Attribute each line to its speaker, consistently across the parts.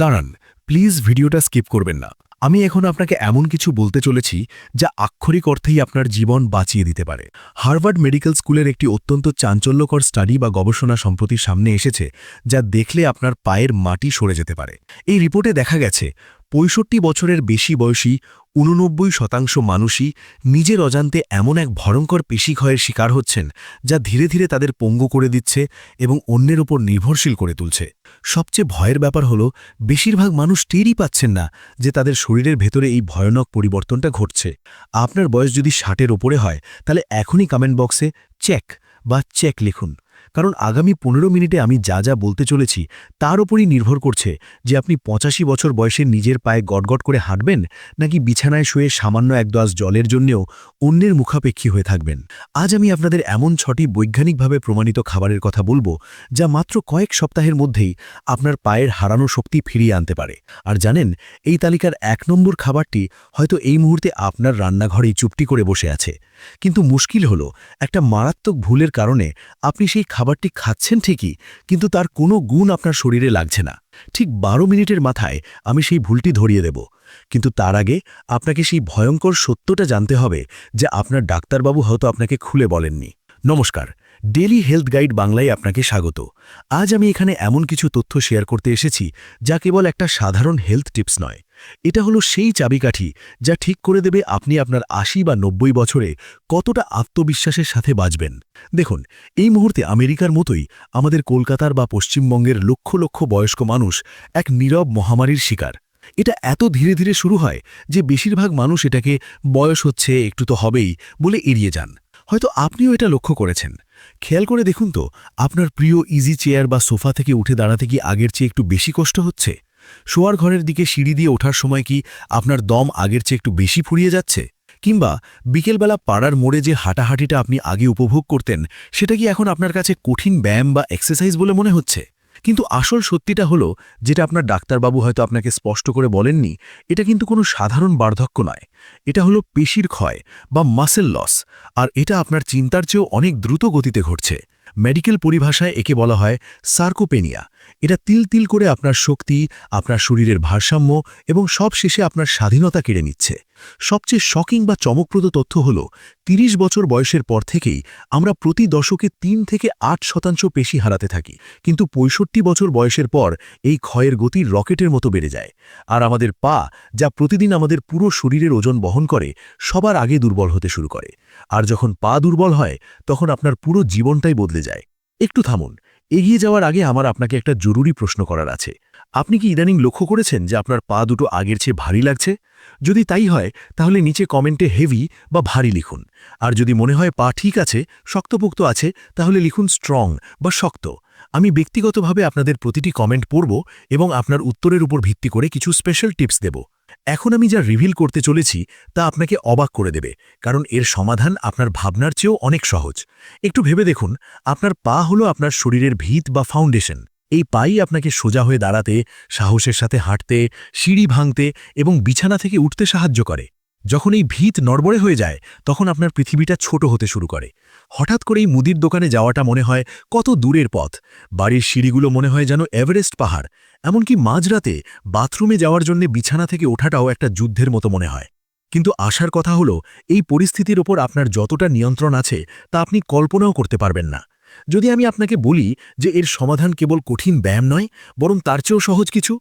Speaker 1: দাঁড়ান প্লিজ ভিডিওটা স্কিপ করবেন না। আমি এখন আপনাকে এমন কিছু বলতে চলেছি যা আক্ষরিক অর্থেই আপনার জীবন বাঁচিয়ে দিতে পারে। হার্ভার্ড মেডিকেল স্কুলের একটি অত্যন্ত চাঞ্চল্যকর স্টাডি বা গবেষণা সম্প্রতি সামনে এসেছে, যা দেখলে আপনার পায়ের মাটি সরে যেতে পারে। এই রিপোর্টে দেখা গেছে পঁয়ষট্টি বছরের বেশি বয়সী উননব্বই শতাংশ মানুষই নিজের অজান্তে এমন এক ভয়ঙ্কর পেশিক্ষয়ের শিকার হচ্ছেন, যা ধীরে ধীরে তাদের পঙ্গু করে দিচ্ছে এবং অন্যের ওপর নির্ভরশীল করে তুলছে। সবচেয়ে ভয়ের ব্যাপার হল, বেশিরভাগ মানুষ টেরই পাচ্ছেন না যে তাদের শরীরের ভেতরে এই ভয়ানক পরিবর্তনটা ঘটছে। আপনার বয়স যদি ষাটের ওপরে হয়, তাহলে এখনই কমেন্ট বক্সে চেক বা চেক লিখুন। কারণ আগামী পনেরো মিনিটে আমি যা যা বলতে চলেছি তার ওপরই নির্ভর করছে যে আপনি পঁচাশি বছর বয়সে নিজের পায়ে গটগট করে হাঁটবেন নাকি বিছানায় শুয়ে সামান্য এক দোয়াশ জলের জন্যেও অন্যের মুখাপেক্ষী হয়ে থাকবেন। আজ আমি আপনাদের এমন ছটি বৈজ্ঞানিকভাবে প্রমাণিত খাবারের কথা বলব যা মাত্র কয়েক সপ্তাহের মধ্যেই আপনার পায়ের হারানো শক্তি ফিরিয়ে আনতে পারে। আর জানেন, এই তালিকার এক নম্বর খাবারটি হয়তো এই মুহূর্তে আপনার রান্নাঘরেই চুপটি করে বসে আছে। কিন্তু মুশকিল হলো, একটা মারাত্মক ভুলের কারণে আপনি সেই খাবারটি খাচ্ছেন ঠিকই, কিন্তু তার কোনো গুণ আপনার শরীরে লাগছে না। ঠিক বারো মিনিটের মাথায় আমি সেই ভুলটি ধরিয়ে দেব। কিন্তু তার আগে আপনাকে সেই ভয়ঙ্কর সত্যটা জানতে হবে যে আপনার ডাক্তারবাবু হয়তো আপনাকে খুলে বলেননি। নমস্কার ডেলি হেলথ গাইড বাংলায় আপনাকে স্বাগত। আজ আমি এখানে এমন কিছু তথ্য শেয়ার করতে এসেছি যা কেবল একটা সাধারণ হেলথ টিপস নয় এটা হলো সেই চাবিকাঠি যা ঠিক করে দেবে আপনি আপনার আশি বা নব্বই বছরে কতটা আত্মবিশ্বাসের সাথে বাঁচবেন। দেখুন, এই মুহূর্তে আমেরিকার মতোই আমাদের কলকাতার বা পশ্চিমবঙ্গের লক্ষ লক্ষ বয়স্ক মানুষ এক নীরব মহামারীর শিকার। এটা এত ধীরে ধীরে শুরু হয় যে বেশিরভাগ মানুষ এটাকে বয়স হচ্ছে, একটু তো হবেই বলে এড়িয়ে যান। হয়তো আপনিও এটা লক্ষ্য করেছেন। খেয়াল করে দেখুন তো, আপনার প্রিয় ইজি চেয়ার বা সোফা থেকে উঠে দাঁড়াতে কি আগের চেয়ে একটু বেশি কষ্ট হচ্ছে? শোয়ার ঘরের দিকে সিঁড়ি দিয়ে ওঠার সময় কি আপনার দম আগের চেয়ে একটু বেশি ফুরিয়ে যাচ্ছে? কিংবা বিকেলবেলা পাড়ার মোড়ে যে হাঁটাহাঁটিটা আপনি আগে উপভোগ করতেন, সেটা কি এখন আপনার কাছে কঠিন ব্যায়াম বা এক্সারসাইজ বলে মনে হচ্ছে? কিন্তু আসল সত্যিটা হলো, যেটা আপনার ডাক্তারবাবু হয়তো আপনাকে স্পষ্ট করে বলেননি, এটা কিন্তু কোনো সাধারণ বার্ধক্য নয়। এটা হলো পেশির ক্ষয় বা মাসেল লস আর এটা আপনার চিন্তার চেয়েও অনেক দ্রুত গতিতে ঘটছে। মেডিকেল পরিভাষায় একে বলা হয় সার্কোপেনিয়া এটা তিল তিল করে আপনার শক্তি, আপনার শরীরের ভারসাম্য এবং সব শেষে আপনার স্বাধীনতা কেড়ে নিচ্ছে। সবচেয়ে শকিং বা চমকপ্রদ তথ্য হল ৩০ বছর বয়সের পর থেকেই আমরা প্রতি দশকে তিন থেকে আট শতাংশ পেশি হারাতে থাকি। কিন্তু পঁয়ষট্টি বছর বয়সের পর এই ক্ষয়ের গতি রকেটের মতো বেড়ে যায়। আর আমাদের পা, যা প্রতিদিন আমাদের পুরো শরীরের ওজন বহন করে, সবার আগে দুর্বল হতে শুরু করে। আর যখন পা দুর্বল হয়, তখন আপনার পুরো জীবনটাই বদলে যায়। একটু থামুন। এগিয়ে যাওয়ার আগে আমার আপনাকে একটা জরুরি প্রশ্ন করার আছে। আপনি কি ইদানিং লক্ষ্য করেছেন যে আপনার পা দুটো আগের চেয়ে ভারী লাগছে? যদি তাই হয়, তাহলে নিচে কমেন্টে হেভি বা ভারী লিখুন। আর যদি মনে হয় পা ঠিক আছে, শক্তপোক্ত আছে, তাহলে লিখুন স্ট্রং বা শক্ত। আমি ব্যক্তিগতভাবে আপনাদের প্রতিটি কমেন্ট পড়ব এবং আপনার উত্তরের উপর ভিত্তি করে কিছু স্পেশাল টিপস দেব। এখন আমি যা রিভিল করতে চলেছি তা আপনাকে অবাক করে দেবে, কারণ এর সমাধান আপনার ভাবনার চেয়েও অনেক সহজ। একটু ভেবে দেখুন, আপনার পা হলো আপনার শরীরের ভিত বা ফাউন্ডেশন এই পাই আপনাকে সোজা হয়ে দাঁড়াতে, সাহসের সাথে হাঁটতে, সিঁড়ি ভাঙতে এবং বিছানা থেকে উঠতে সাহায্য করে। যখন এই ভিত নড়বড়ে হয়ে যায়, তখন আপনার পৃথিবীটা ছোট হতে শুরু করে। হঠাৎ করেই মুদির দোকানে যাওয়াটা মনে হয় কত দূরের পথ। বাড়ির সিঁড়িগুলো মনে হয় যেন এভারেস্ট পাহাড়। এমনকি মাঝরাতে বাথরুমে যাওয়ার জন্য বিছানা থেকে ওঠাটাও একটা যুদ্ধের মতো মনে হয়। কিন্তু আসার কথা হলো, এই পরিস্থিতির ওপর আপনার যতটা নিয়ন্ত্রণ আছে, তা আপনি কল্পনাও করতে পারবেন না। যদি আমি আপনাকে বলি যে এর সমাধান কেবল কঠিন ব্যায়াম নয়, বরং তার চেয়েও সহজ কিছু,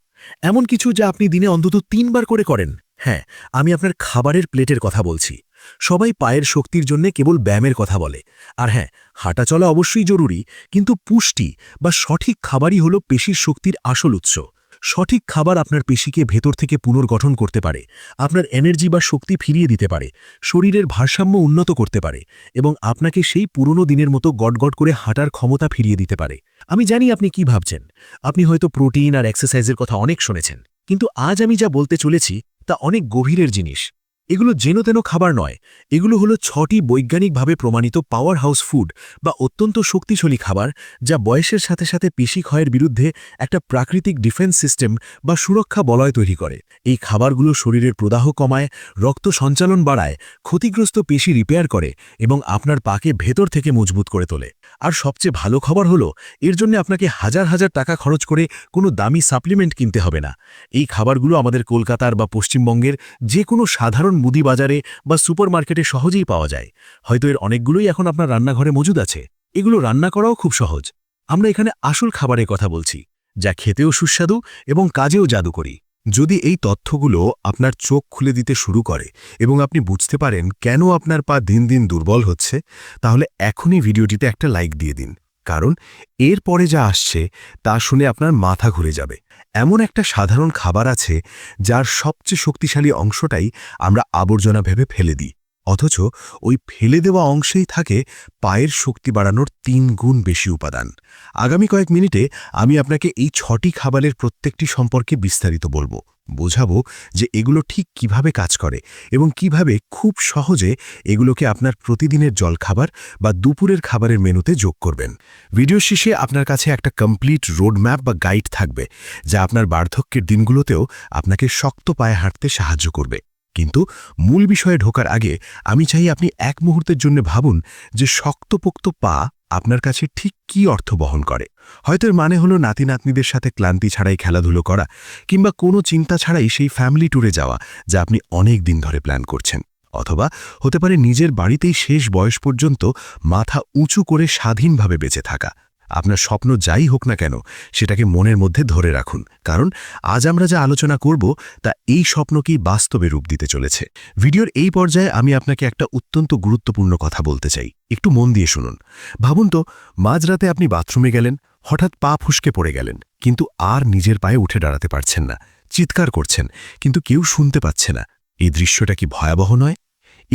Speaker 1: এমন কিছু যা আপনি দিনে অন্তত তিনবার করে করেন। হ্যাঁ আমি আপনার খাবারের প্লেটের কথা বলছি। সবাই পায়ের শক্তির জন্য কেবল ব্যায়ামের কথা বলে। আর হ্যাঁ হাঁটা চলা অবশ্যই জরুরি, কিন্তু পুষ্টি বা সঠিক খাবারই হল পেশির শক্তির আসল উৎস। সঠিক খাবার আপনার পেশিকে ভেতর থেকে পুনর্গঠন করতে পারে, আপনার এনার্জি বা শক্তি ফিরিয়ে দিতে পারে, শরীরের ভারসাম্য উন্নত করতে পারে এবং আপনাকে সেই পুরনো দিনের মতো গটগট করে হাঁটার ক্ষমতা ফিরিয়ে দিতে পারে। আমি জানি আপনি কি ভাবছেন। আপনি হয়তো প্রোটিন আর এক্সারসাইজের কথা অনেক শুনেছেন, কিন্তু আজ আমি যা বলতে চলেছি তা অনেক গভীরের জিনিস। এগুলো যেন খাবার নয়। এগুলো হলো ছটি বৈজ্ঞানিকভাবে প্রমাণিত পাওয়ার হাউস ফুড বা অত্যন্ত শক্তিশালী খাবার যা বয়সের সাথে সাথে পেশি ক্ষয়ের বিরুদ্ধে একটা প্রাকৃতিক ডিফেন্স সিস্টেম বা সুরক্ষা বলয় তৈরি করে। এই খাবারগুলো শরীরের প্রদাহ কমায়, রক্ত সঞ্চালন বাড়ায়, ক্ষতিগ্রস্ত পেশি রিপেয়ার করে এবং আপনার পাকে ভেতর থেকে মজবুত করে তোলে। আর সবচেয়ে ভালো খবর হলো, এর জন্য আপনাকে হাজার হাজার টাকা খরচ করে কোনো দামি সাপ্লিমেন্ট কিনতে হবে না। এই খাবারগুলো আমাদের কলকাতার বা পশ্চিমবঙ্গের যে কোনো সাধারণ মুদি বাজারে বা সুপারমার্কেটে সহজেই পাওয়া যায়। হয়তো এর অনেকগুলোই এখন আপনার রান্নাঘরে মজুদ আছে। এগুলো রান্না করাও খুব সহজ। আমরা এখানে আসল খাবারের কথা বলছি, যা খেতেও সুস্বাদু এবং কাজেও জাদুকরি। যদি এই তথ্যগুলো আপনার চোখ খুলে দিতে শুরু করে এবং আপনি বুঝতে পারেন কেন আপনার পা দিন দিন দুর্বল হচ্ছে, তাহলে এখনই ভিডিওটিতে একটা লাইক দিয়ে দিন। কারণ এর পরে যা আসছে তা শুনে আপনার মাথা ঘুরে যাবে। এমন একটা সাধারণ খাবার আছে যার সবচেয়ে শক্তিশালী অংশটাই আমরা আবর্জনা ভেবে ফেলে দিই। অথচ ওই ফেলে দেওয়া অংশেই থাকে পায়ের শক্তি বাড়ানোর তিন গুণ বেশি উপাদান। আগামী কয়েক মিনিটে আমি আপনাকে এই ছটি খাবারের প্রত্যেকটি সম্পর্কে বিস্তারিত বলব। বোঝাবো যে এগুলো ঠিক কীভাবে কাজ করে এবং কীভাবে খুব সহজে এগুলোকে আপনার প্রতিদিনের জলখাবার বা দুপুরের খাবারের মেনুতে যোগ করবেন। ভিডিও শেষে আপনার কাছে একটা কমপ্লিট রোডম্যাপ বা গাইড থাকবে, যা আপনার বার্ধক্যের দিনগুলোতেও আপনাকে শক্ত পায়ে হাঁটতে সাহায্য করবে। কিন্তু মূল বিষয়ে ঢোকার আগে আমি চাই আপনি এক মুহূর্তের জন্য ভাবুন যে শক্তপোক্ত পা আপনার কাছে ঠিক কি অর্থ বহন করে। হয়তো এর মানে হলো নাতি নাতনিদের সাথে ক্লান্তি ছাড়াই খেলাধুলো করা কিংবা কোনো চিন্তা ছাড়াই সেই ফ্যামিলি ট্যুরে যাওয়া যা আপনি অনেক দিন ধরে প্ল্যান করছেন। অথবা হতে পারে নিজের বাড়িতেই শেষ বয়স পর্যন্ত মাথা উঁচু করে স্বাধীনভাবে বেঁচে থাকা। আপনার স্বপ্ন যাই হোক না কেন, সেটাকে মনের মধ্যে ধরে রাখুন। কারণ আজ আমরা যা আলোচনা করব, তা এই স্বপ্নকেই বাস্তবে রূপ দিতে চলেছে। ভিডিওর এই পর্যায়ে আমি আপনাকে একটা অত্যন্ত গুরুত্বপূর্ণ কথা বলতে চাই। একটু মন দিয়ে শুনুন। ভাবুন তো, মাঝরাতে আপনি বাথরুমে গেলেন, হঠাৎ পা ফুসকে পড়ে গেলেন, কিন্তু আর নিজের পায়ে উঠে দাঁড়াতে পারছেন না। চিৎকার করছেন, কিন্তু কেউ শুনতে পাচ্ছে না। এই দৃশ্যটা কি ভয়াবহ নয়?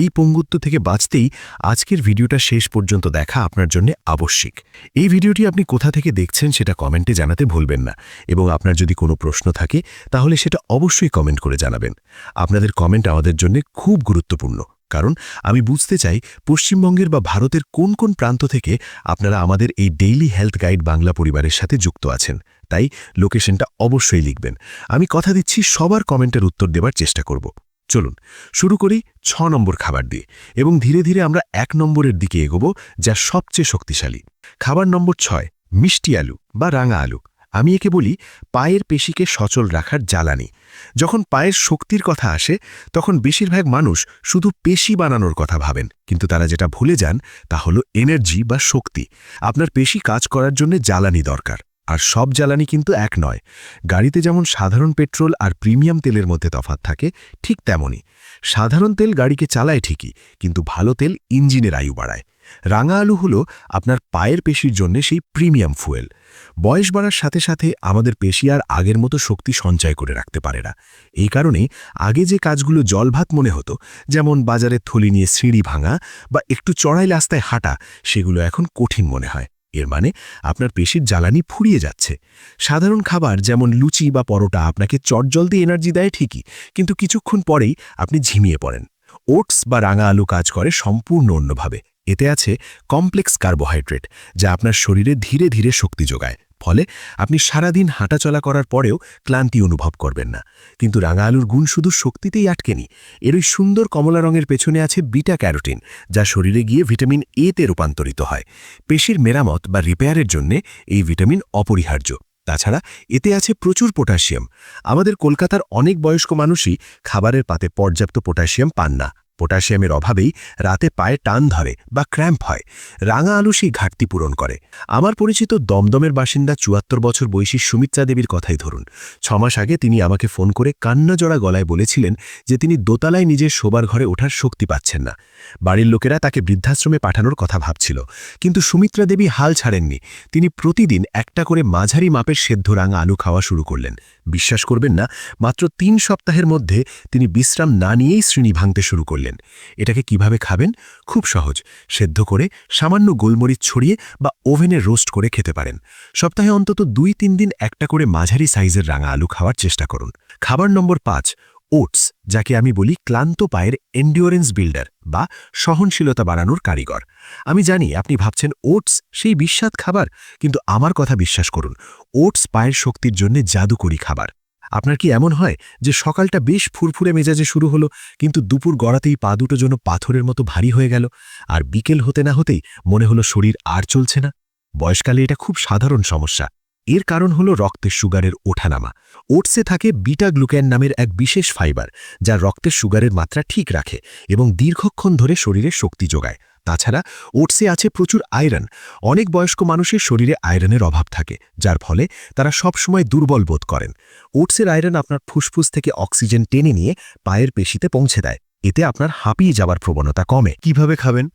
Speaker 1: এই পঙ্গুত্ব থেকে বাঁচতেই আজকের ভিডিওটা শেষ পর্যন্ত দেখা আপনার জন্য আবশ্যিক। এই ভিডিওটি আপনি কোথা থেকে দেখছেন সেটা কমেন্টে জানাতে ভুলবেন না এবং আপনার যদি কোনো প্রশ্ন থাকে তাহলে সেটা অবশ্যই কমেন্ট করে জানাবেন। আপনাদের কমেন্ট আমাদের জন্য খুব গুরুত্বপূর্ণ। কারণ আমি বুঝতে চাই পশ্চিমবঙ্গের বা ভারতের কোন কোন প্রান্ত থেকে আপনারা আমাদের এই ডেইলি হেলথ গাইড বাংলা পরিবারের সাথে যুক্ত আছেন। তাই লোকেশনটা অবশ্যই লিখবেন। আমি কথা দিচ্ছি সবার কমেন্টের উত্তর দেবার চেষ্টা করব। চলুন, শুরু করি ছ নম্বর খাবার দিয়ে এবং ধীরে ধীরে আমরা এক নম্বরের দিকে এগোব যা সবচেয়ে শক্তিশালী। খাবার নম্বর ছয়, মিষ্টি আলু বা রাঙা আলু। আমি একে বলি পায়ের পেশিকে সচল রাখার জ্বালানি। যখন পায়ের শক্তির কথা আসে, তখন বেশিরভাগ মানুষ শুধু পেশি বানানোর কথা ভাবেন, কিন্তু তারা যেটা ভুলে যান তা হলো এনার্জি বা শক্তি। আপনার পেশি কাজ করার জন্য জ্বালানি দরকার। আর সব জ্বালানি কিন্তু এক নয়। গাড়িতে যেমন সাধারণ পেট্রোল আর প্রিমিয়াম তেলের মধ্যে তফাত থাকে, ঠিক তেমনই। সাধারণ তেল গাড়িকে চালায় ঠিকই, কিন্তু ভালো তেল ইঞ্জিনের আয়ু বাড়ায়। রাঙা আলু হলো আপনার পায়ের পেশির জন্য সেই প্রিমিয়াম ফুয়েল। বয়স বাড়ার সাথে সাথে আমাদের পেশি আর আগের মতো শক্তি সঞ্চয় করে রাখতে পারে না। এই কারণেই আগে যে কাজগুলো জলভাত মনে হতো, যেমন বাজারের থলি নিয়ে সিঁড়ি ভাঙা বা একটু চড়াই রাস্তায় হাঁটা, সেগুলো এখন কঠিন মনে হয়। এর মানে আপনার পেশির জ্বালানি ফুরিয়ে যাচ্ছে। সাধারণ খাবার যেমন লুচি বা পরোটা আপনাকে চটজলদি এনার্জি দেয় ঠিকই, কিন্তু কিছুক্ষণ পরেই আপনি ঝিমিয়ে পড়েন। ওটস বা রাঙা আলু কাজ করে সম্পূর্ণ অন্যভাবে। এতে আছে কমপ্লেক্স কার্বোহাইড্রেট, যা আপনার শরীরে ধীরে ধীরে শক্তি যোগায়। ফলে আপনি সারাদিন হাঁটাচলা করার পরেও ক্লান্তি অনুভব করবেন না। কিন্তু রাঙা আলুর গুণ শুধু শক্তিতেই আটকেনি, এর ওই সুন্দর কমলা রঙের পেছনে আছে বিটা ক্যারোটিন, যা শরীরে গিয়ে ভিটামিন এতে রূপান্তরিত হয়। পেশির মেরামত বা রিপেয়ারের জন্য এই ভিটামিন অপরিহার্য। তাছাড়া এতে আছে প্রচুর পটাশিয়াম। আমাদের কলকাতার অনেক বয়স্ক মানুষই খাবারের পাতে পর্যাপ্ত পটাশিয়াম পান না। পটাশিয়ামের অভাবেই রাতে পায়ে টান ধরে বা ক্র্যাম্প হয়। রাঙা আলু সেই ঘাটতি পূরণ করে। আমার পরিচিত দমদমের বাসিন্দা চুয়াত্তর বছর বয়সী সুমিত্রা দেবীর কথাই ধরুন। ছমাস আগে তিনি আমাকে ফোন করে কান্নাজড়া গলায় বলেছিলেন যে তিনি দোতলায় নিজের শোবার ঘরে ওঠার শক্তি পাচ্ছেন না। বাড়ির লোকেরা তাকে বৃদ্ধাশ্রমে পাঠানোর কথা ভাবছিল। কিন্তু সুমিত্রা দেবী হাল ছাড়েননি। তিনি প্রতিদিন একটা করে মাঝারি মাপের সেদ্ধ রাঙা আলু খাওয়া শুরু করলেন। বিশ্বাস করবেন না, মাত্র তিন সপ্তাহের মধ্যে তিনি বিশ্রাম না নিয়েই শ্রেণি ভাঙতে শুরু করলেন। এটাকে কীভাবে খাবেন? খুব সহজ। সেদ্ধ করে সামান্য গোলমরিচ ছড়িয়ে বা ওভেনে রোস্ট করে খেতে পারেন। সপ্তাহে অন্তত দুই তিন দিন একটা করে মাঝারি সাইজের রাঙা আলু খাওয়ার চেষ্টা করুন। খাবার নম্বর পাঁচ ওটস, যাকে আমি বলি ক্লান্ত পায়ের এন্ডিওরেন্স বিল্ডার বা সহনশীলতা বাড়ানোর কারিগর। আমি জানি আপনি ভাবছেন ওটস সেই বিস্বাদ খাবার, কিন্তু আমার কথা বিশ্বাস করুন, ওটস পায়ের শক্তির জন্য জাদুকরি খাবার। আপনার কি এমন হয় যে সকালটা বেশ ফুরফুরে মেজাজে শুরু হলো, কিন্তু দুপুর গড়াতেই পা দুটো যেন পাথরের মতো ভারী হয়ে গেল, আর বিকেল হতে না হতেই মনে হলো শরীর আর চলছে না? বয়সকালে এটা খুব সাধারণ সমস্যা। এর কারণ হলো রক্তের সুগারের ওঠানামা। ওটসে থাকে বিটা গ্লুক্যান নামের এক বিশেষ ফাইবার, যা রক্তের সুগারের মাত্রা ঠিক রাখে এবং দীর্ঘক্ষণ ধরে শরীরে শক্তি যোগায়। তাছাড়া, ওটসে আছে প্রচুর আয়রন। অনেক বয়স্ক মানুষের শরীরে আয়রনের অভাব থাকে, যার ফলে তারা সবসময় দুর্বল বোধ করেন। ওটসের আয়রন আপনার ফুসফুস থেকে অক্সিজেন টেনে নিয়ে পায়ের পেশিতে পৌঁছে দেয়। এতে আপনার হাঁপিয়ে যাওয়ার প্রবণতা কমে।
Speaker 2: কীভাবে খাবেন?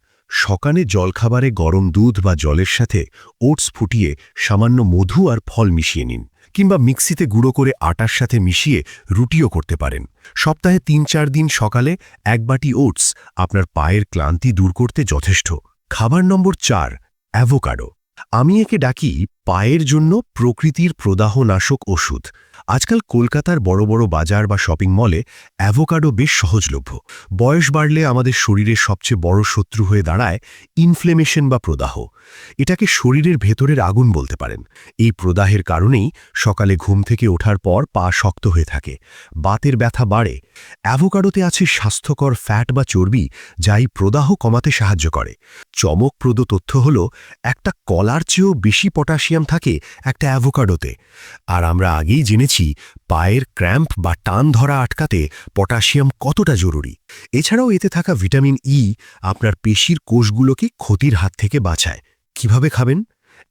Speaker 2: সকালে জলখাবারে গরম দুধ বা জলের সাথে ওটস ফুটিয়ে সামান্য মধু আর ফল মিশিয়ে নিন, কিংবা মিক্সিতে গুঁড়ো করে আটার সাথে মিশিয়ে রুটিও করতে পারেন। সপ্তাহে তিন চার দিন সকালে এক বাটি ওটস আপনার পায়ের ক্লান্তি দূর করতে যথেষ্ট। খাবার নম্বর চার, অ্যাভোকাডো। আমি একে ডাকি পায়ের জন্য প্রকৃতির প্রদাহনাশক ওষুধ। আজকাল কলকাতার বড় বড় বাজার বা শপিং মলে অ্যাভোকাডো বেশ সহজলভ্য। বয়স বাড়লে আমাদের শরীরের সবচেয়ে বড় শত্রু হয়ে দাঁড়ায় ইনফ্লেমেশন বা প্রদাহ। এটাকে শরীরের ভেতরের আগুন বলতে পারেন। এই প্রদাহের কারণেই সকালে ঘুম থেকে ওঠার পর পা শক্ত হয়ে থাকে, বাতের ব্যথা বাড়ে। অ্যাভোকাডোতে আছে স্বাস্থ্যকর ফ্যাট বা চর্বি যা এই প্রদাহ কমাতে সাহায্য করে। চমকপ্রদ তথ্য হল, একটা কলার চেয়েও বেশি পটাশিয়াম থাকে একটা অ্যাভোকাডোতে। আর আমরা আগেই জেনেছি পায়ের ক্র্যাম্প বা টান ধরা আটকাতে পটাশিয়াম কতটা জরুরি? এছাড়াও এতে থাকা ভিটামিন ই আপনার পেশির কোষগুলোকে ক্ষতির হাত থেকে বাঁচায়। কীভাবে খাবেন?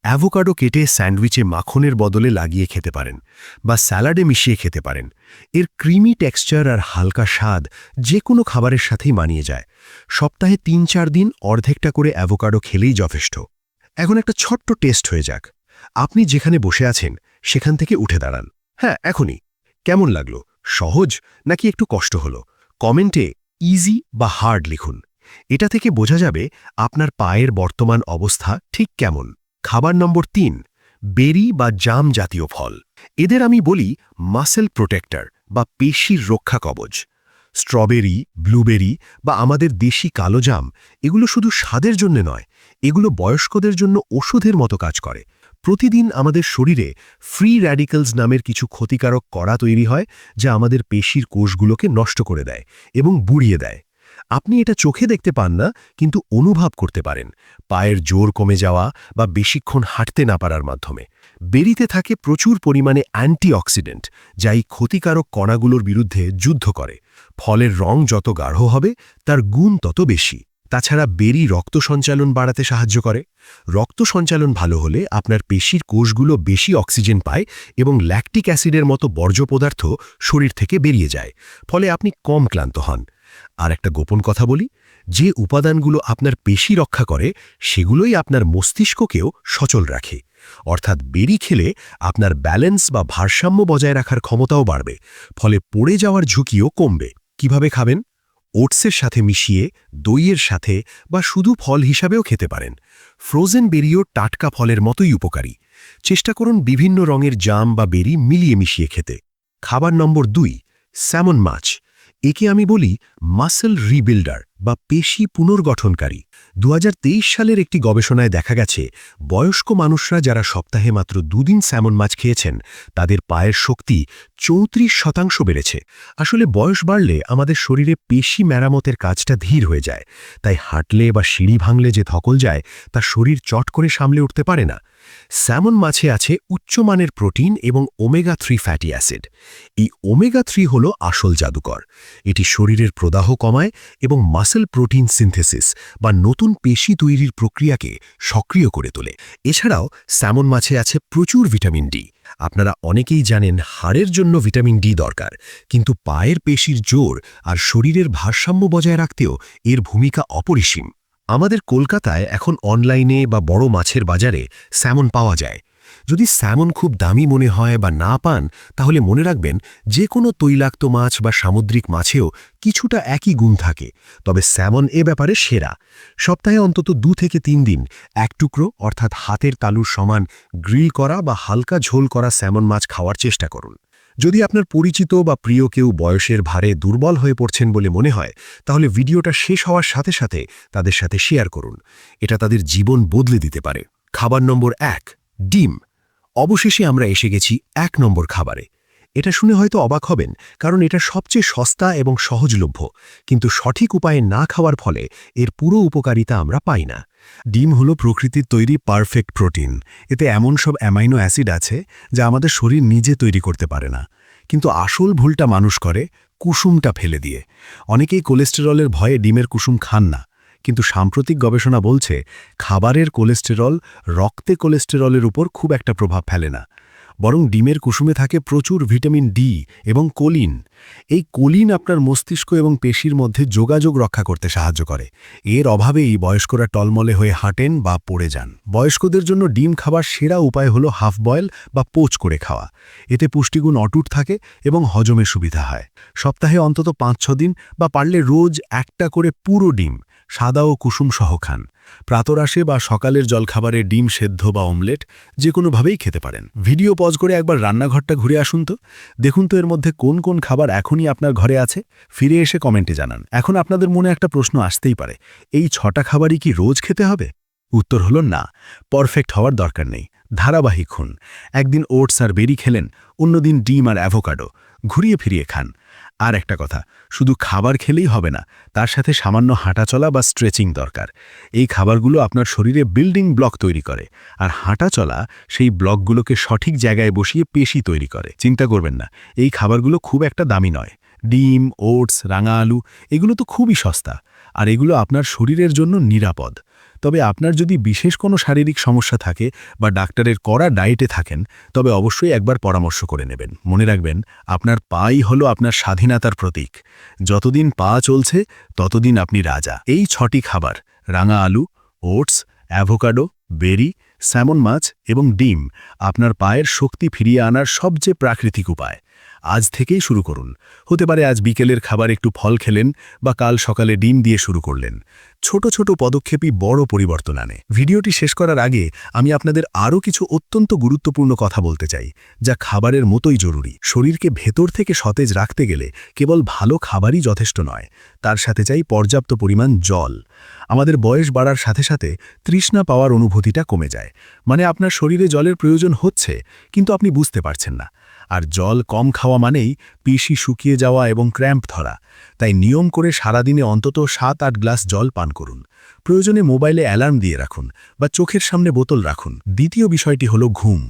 Speaker 2: অ্যাভোকাডো কেটে স্যান্ডউইচে মাখনের বদলে লাগিয়ে খেতে পারেন বা স্যালাডে মিশিয়ে খেতে পারেন। এর ক্রিমি টেক্সচার আর হালকা স্বাদ যে কোনো খাবারের সাথেই মানিয়ে যায়। সপ্তাহে তিন চার দিন অর্ধেকটা করে অ্যাভোকাডো খেলেই যথেষ্ট। এখন একটা ছোট্ট টেস্ট হয়ে যাক। আপনি যেখানে বসে আছেন, সেখান থেকে উঠে দাঁড়ান। হ্যাঁ এখনই। কেমন লাগল? সহজ নাকি একটু কষ্ট হলো? কমেন্টে ইজি বা হার্ড লিখুন। এটা থেকে বোঝা যাবে আপনার পায়ের বর্তমান অবস্থা ঠিক কেমন। খাবার নম্বর তিন, বেরি বা জাম জাতীয় ফল। এদের আমি বলি মাসেল প্রোটেক্টর বা পেশির রক্ষা কবচ। স্ট্রবেরি ব্লুবেরি বা আমাদের দেশি কালো জাম, এগুলো শুধু স্বাদের জন্য নয়, এগুলো বয়স্কদের জন্য ওষুধের মতো কাজ করে। প্রতিদিন আমাদের শরীরে ফ্রি র্যাডিক্যালস নামের কিছু ক্ষতিকারক কড়া তৈরি হয়, যা আমাদের পেশির কোষগুলোকে নষ্ট করে দেয় এবং বুড়িয়ে দেয়। আপনি এটা চোখে দেখতে পান না, কিন্তু অনুভব করতে পারেন। পায়ের জোর কমে যাওয়া বা বেশিক্ষণ হাঁটতে না পারার মাধ্যমে। বেরিতে থাকে প্রচুর পরিমাণে অ্যান্টিঅক্সিডেন্ট, যা এই ক্ষতিকারক কণাগুলোর বিরুদ্ধে যুদ্ধ করে। ফলের রং যত গাঢ় হবে, তার গুণ তত বেশি। তাছাড়া বেরি রক্ত সঞ্চালন বাড়াতে সাহায্য করে। রক্ত সঞ্চালন ভালো হলে আপনার পেশির কোষগুলো বেশি অক্সিজেন পায় এবং ল্যাকটিক অ্যাসিডের মতো বর্জ্য পদার্থ শরীর থেকে বেরিয়ে যায়, ফলে আপনি কম ক্লান্ত হন। আর একটা গোপন কথা বলি, যে উপাদানগুলো আপনার পেশি রক্ষা করে, সেগুলোই আপনার মস্তিষ্ককেও সচল রাখে। অর্থাৎ বেরি খেলে আপনার ব্যালেন্স বা ভারসাম্য বজায় রাখার ক্ষমতাও বাড়বে, ফলে পড়ে যাওয়ার ঝুঁকিও কমবে। কীভাবে খাবেন? ওটসের সাথে মিশিয়ে, দইয়ের সাথে বা শুধু ফল হিসাবেও খেতে পারেন। ফ্রোজেন বেরিও টাটকা ফলের মতোই উপকারী। চেষ্টা করুন বিভিন্ন রঙের জাম বা বেরি মিলিয়ে মিশিয়ে খেতে। খাবার নম্বর দুই, স্যামন মাছ। একে আমি বলি মাসেল রিবিল্ডার। বা পেশি পুনর্গঠনকারী। দু হাজার তেইশ সালের একটি গবেষণায় দেখা গেছে, বয়স্ক মানুষরা যারা সপ্তাহে মাত্র দুদিন স্যামন মাছ খেয়েছেন, তাদের পায়ের শক্তি চৌত্রিশ শতাংশ বেড়েছে। আসলে বয়স বাড়লে আমাদের শরীরে পেশি মেরামতের কাজটা ধীর হয়ে যায়। তাই হাঁটলে বা সিঁড়ি ভাঙলে যে ধকল যায়, তা শরীর চট করে সামলে উঠতে পারে না। স্যামন মাছে আছে উচ্চমানের প্রোটিন এবং ওমেগা থ্রি ফ্যাটি অ্যাসিড। এই ওমেগা থ্রি হল আসল জাদুকর। এটি শরীরের প্রদাহ কমায় এবং মাসেল প্রোটিন সিনথেসিস বা নতুন পেশি তৈরির প্রক্রিয়াকে সক্রিয় করে তোলে। এছাড়াও স্যামন মাছে আছে প্রচুর ভিটামিন ডি। আপনারা অনেকেই জানেন হাড়ের জন্য ভিটামিন ডি দরকার, কিন্তু পায়ের পেশির জোর আর শরীরের ভারসাম্য বজায় রাখতেও এর ভূমিকা অপরিসীম। আমাদের কলকাতায় এখন অনলাইনে বা বড় মাছের বাজারে স্যামন পাওয়া যায়। যদি স্যামন খুব দামি মনে হয় বা না পান, তাহলে মনে রাখবেন যে কোনো তৈলাক্ত মাছ বা সামুদ্রিক মাছেও কিছুটা একই গুণ থাকে। তবে স্যামন এ ব্যাপারে সেরা। সপ্তাহে অন্তত দু থেকে তিন দিন এক টুকরো, অর্থাৎ হাতের তালুর সমান গ্রিল করা বা হালকা ঝোল করা স্যামন মাছ খাওয়ার চেষ্টা করুন। যদি আপনার পরিচিত বা প্রিয় কেউ বয়সের ভারে দুর্বল হয়ে পড়ছেন বলে মনে হয়, তাহলে ভিডিওটা শেষ হওয়ার সাথে সাথে তাদের সাথে শেয়ার করুন। এটা তাদের জীবন বদলে দিতে পারে। খাবার নম্বর এক, ডিম। অবশেষে আমরা এসে গেছি এক নম্বর খাবারে। এটা শুনে হয়তো অবাক হবেন, কারণ এটা সবচেয়ে সস্তা এবং সহজলভ্য। কিন্তু সঠিক উপায়ে না খাওয়ার ফলে এর পুরো উপকারিতা আমরা পাই না।
Speaker 1: ডিম হলো প্রকৃতির তৈরি পারফেক্ট প্রোটিন। এতে এমন সব অ্যামাইনো অ্যাসিড আছে যা আমাদের শরীর নিজে তৈরি করতে পারে না। কিন্তু আসল ভুলটা মানুষ করে কুসুমটা ফেলে দিয়ে। অনেকেই কোলেস্টেরলের ভয়ে ডিমের কুসুম খান না। কিন্তু সাম্প্রতিক গবেষণা বলছে, খাবারের কোলেস্টেরল রক্তে কোলেস্টেরলের উপর খুব একটা প্রভাব ফেলে না। বরং ডিমের কুসুমে থাকে প্রচুর ভিটামিন ডি এবং কোলিন। এই কোলিন আপনার মস্তিষ্ক এবং পেশির মধ্যে যোগাযোগ রক্ষা করতে সাহায্য করে। এর অভাবেই বয়স্করা টলমলে হয়ে হাঁটেন বা পড়ে যান। বয়স্কদের জন্য ডিম খাবার সেরা উপায় হলো হাফ বয়েল বা পোচ করে খাওয়া। এতে পুষ্টিগুণ অটুট থাকে এবং হজমে সুবিধা হয়। সপ্তাহে অন্তত পাঁচ ছ দিন বা পারলে রোজ একটা করে পুরো ডিম। সাদা ও কুসুম সহ খান। প্রাতরাশে বা সকালের জলখাবারে ডিম সেদ্ধ বা অমলেট যে কোনোভাবেই খেতে পারেন। ভিডিও পজ করে একবার রান্নাঘরটা ঘুরে আসুন তো। দেখুন তো এর মধ্যে কোন কোন খাবার এখনই আপনার ঘরে আছে। ফিরে এসে কমেন্টে জানান। এখন আপনাদের মনে একটা প্রশ্ন আসতেই পারে। এই ছটা খাবারই কি রোজ খেতে হবে? উত্তর হল না। পারফেক্ট হওয়ার দরকার নেই। ধারাবাহিক খুন। একদিন ওটস আর বেরি খেলেন, অন্যদিন ডিম আর অ্যাভোকাডো। ঘুরিয়ে ফিরিয়ে খান। আর একটা কথা, শুধু খাবার খেলেই হবে না, তার সাথে সামান্য হাঁটাচলা বা স্ট্রেচিং দরকার। এই খাবারগুলো আপনার শরীরে বিল্ডিং ব্লক তৈরি করে, আর হাঁটাচলা সেই ব্লকগুলোকে সঠিক জায়গায় বসিয়ে পেশি তৈরি করে। চিন্তা করবেন না, এই খাবারগুলো খুব একটা দামি নয়। ডিম, ওটস, রাঙা আলু, এগুলো তো খুবই সস্তা। আর এগুলো আপনার শরীরের জন্য নিরাপদ। তবে আপনার যদি বিশেষ কোনো শারীরিক সমস্যা থাকে বা ডাক্তারের করা ডায়েটে থাকেন, তবে অবশ্যই একবার পরামর্শ করে নেবেন। মনে রাখবেন, আপনার পাই হলো আপনার স্বাধীনতার প্রতীক। যতদিন পা চলছে, ততদিন আপনি রাজা। এই ছটি খাবার, রাঙা আলু, ওটস, অ্যাভোকাডো, বেরি স্যামন মাছ এবং ডিম আপনার পায়ের শক্তি ফিরিয়ে আনার সবচেয়ে প্রাকৃতিক উপায়। আজ থেকেই শুরু করুন। হতে পারে আজ বিকেলের খাবার একটু ফল খেলেন বা কাল সকালে ডিম দিয়ে শুরু করলেন। ছোট ছোট পদক্ষেপই বড় পরিবর্তন আনে। ভিডিওটি শেষ করার আগে আমি আপনাদের আরও কিছু অত্যন্ত গুরুত্বপূর্ণ কথা বলতে চাই, যা খাবারের মতোই জরুরি। শরীরকে ভেতর থেকে সতেজ রাখতে গেলে কেবল ভালো খাবারই যথেষ্ট নয়, তার সাথে চাই পর্যাপ্ত পরিমাণ জল। আমাদের বয়স বাড়ার সাথে সাথে তৃষ্ণা পাওয়ার অনুভূতিটা কমে যায়। মানে আপনার শরীরে জলের প্রয়োজন হচ্ছে, কিন্তু আপনি বুঝতে পারছেন না। আর জল কম খাওয়া মানেই পিসি শুকিয়ে যাওয়া এবং ক্র্যাম্প ধরা। তাই নিয়ম করে সারাদিনে অন্তত সাত আট গ্লাস জল পান করুন। প্রয়োজনে মোবাইলে অ্যালার্ম দিয়ে রাখুন বা চোখের সামনে বোতল রাখুন। দ্বিতীয় বিষয়টি হলো ঘুম।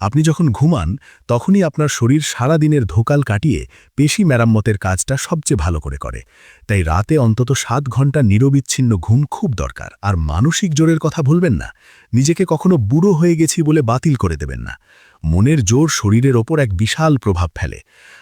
Speaker 1: আপনি যখন ঘুমান, তখনই আপনার শরীর সারা দিনের ধোকাল কাটিয়ে পেশি মেরামতের কাজটা সবচেয়ে ভালো করে করে। তাই রাতে অন্তত সাত ঘণ্টা নিরবিচ্ছিন্ন ঘুম খুব দরকার। আর মানসিক জোরের কথা ভুলবেন না। নিজেকে কখনো বুড়ো হয়ে গেছি বলে বাতিল করে দেবেন না। মনের জোর শরীরের ওপর এক বিশাল প্রভাব ফেলে।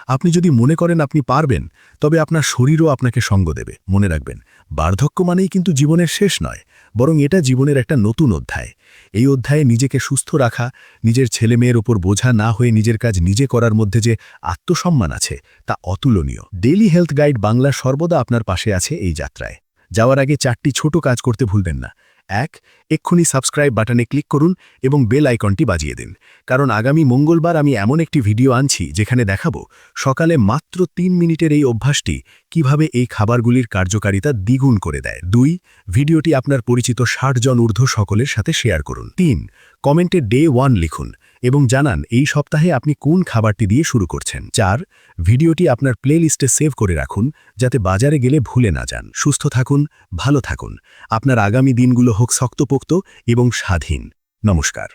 Speaker 1: আপনি যদি মনে করেন আপনি পারবেন, তবে আপনার শরীরও আপনাকে সঙ্গ দেবে। মনে রাখবেন, বার্ধক্য মানেই কিন্তু জীবনের শেষ নয়, বরং এটা জীবনের একটা নতুন অধ্যায়। এই অধ্যায়ে নিজেকে সুস্থ রাখা, নিজের ছেলে মেয়ের ওপর বোঝা না হয়ে নিজের কাজ নিজে করার মধ্যে যে আত্মসম্মান আছে, তা অতুলনীয়। ডেলি হেলথ গাইড বাংলা সর্বদা আপনার পাশে আছে এই যাত্রায়। যাওয়ার আগে চারটি ছোট কাজ করতে ভুলবেন না। এক, এক্ষুনি সাবস্ক্রাইব বাটনে ক্লিক করুন এবং বেল আইকনটি বাজিয়ে দিন। কারণ আগামী মঙ্গলবার আমি এমন একটি ভিডিও আনছি যেখানে দেখাবো সকালে মাত্র তিন মিনিটের এই অভ্যাসটি কীভাবে এই খাবারগুলির কার্যকারিতা দ্বিগুণ করে দেয়। দুই, ভিডিওটি আপনার পরিচিত ষাট জন ঊর্ধ্ব সকলের সাথে শেয়ার করুন। তিন, কমেন্টে ডে ওয়ান লিখুন। এবং জানান এই সপ্তাহে আপনি কোন খাবারটি দিয়ে শুরু করছেন। চার, ভিডিওটি আপনার প্লে লিস্টে সেভ করে রাখুন, যাতে বাজারে গেলে ভুলে না যান। সুস্থ থাকুন, ভালো থাকুন। আপনার আগামী দিনগুলো হোক শক্তপোক্ত এবং স্বাধীন। নমস্কার।